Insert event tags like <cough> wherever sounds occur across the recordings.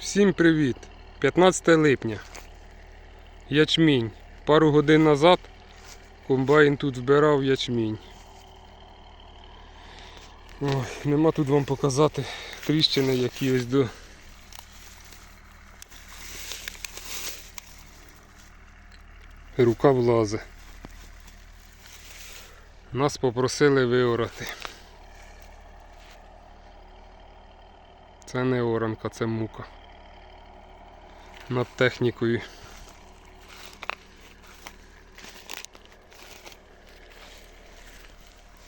Всім привіт! 15 липня. Ячмінь. Пару годин назад комбайн тут збирав ячмінь. Ой, нема тут вам показати тріщини, які ось до. Рука влазе. Нас попросили виорати. Це не оранка, це мука. Над технікою.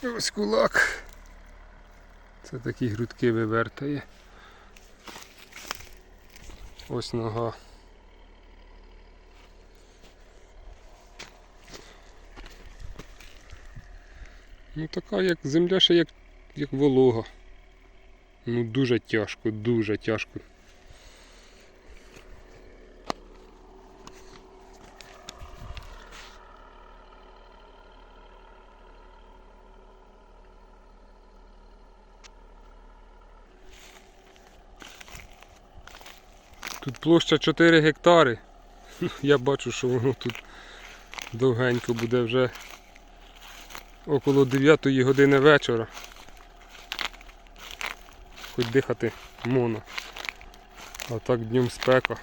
Ось кулак. Це такі грудки вивертає. Ось нога. Ну така як земля ще як, як волога. Ну дуже тяжко, дуже тяжко. Тут площа 4 гектари. <laughs> Я бачу, що воно тут довгенько буде вже около 9 години вечора. Хоч дихати можна. А так днем спека.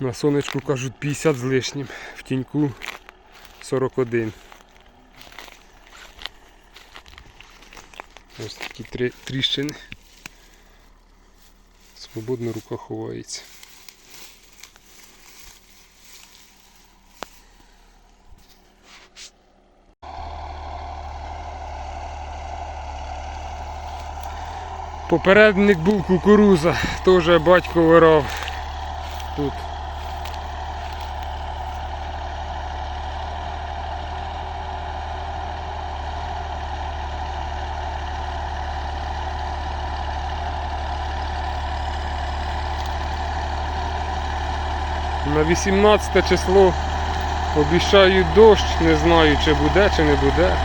На сонечку кажуть 50 з лишнім, в тіньку 41. Ось такі три тріщини. Свободно рука ховається. Попередник був кукуруза, теж батько вирав тут. На 18 число обіщають дощ, не знаю чи буде, чи не буде.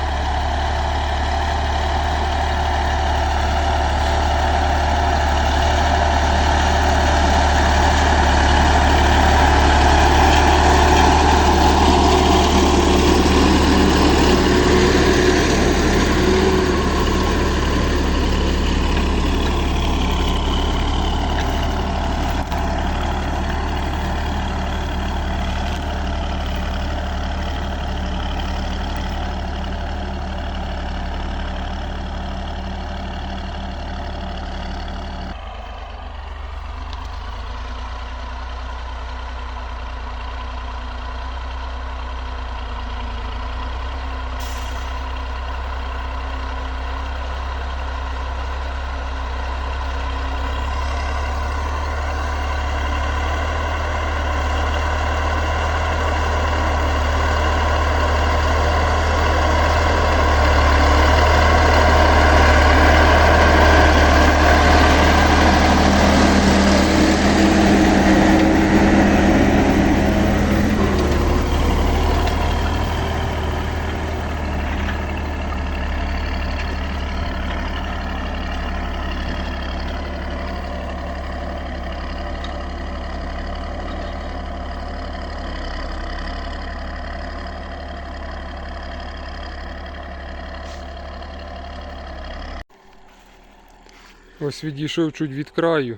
Ось відійшов чуть від краю.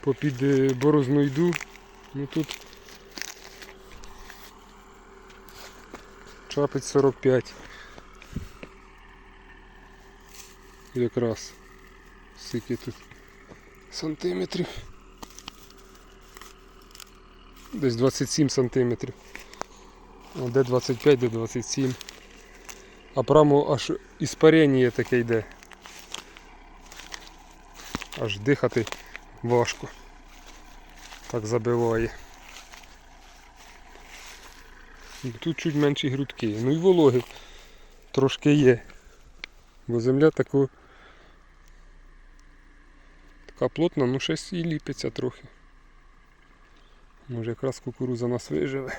Попід е, борозну йду. Ну тут чапець 45. Якраз. Скільки тут сантиметрів. Десь 27 сантиметрів. Де 25, де 27. А прямо аж іспарення таке йде. Аж дихати важко. Так забиває. Тут чуть менші грудки. Ну і вологи трошки є. Бо земля таку така плотна, ну щось і ліпиться трохи. Може якраз кукуруза нас виживе.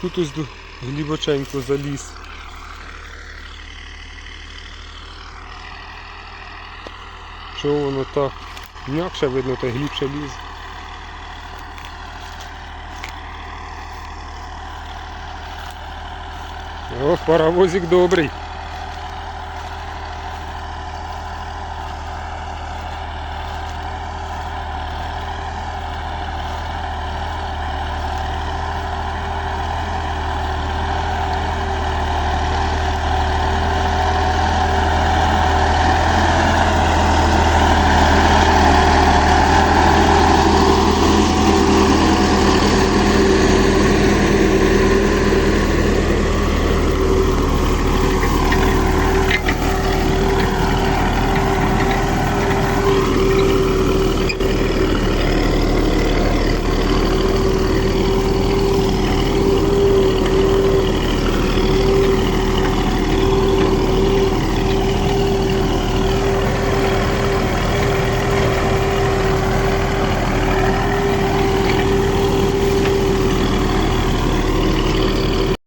Тут ось глибоченько заліз. Чого воно так? М'якше видно, та глибше ліз. О, паровозик добрий.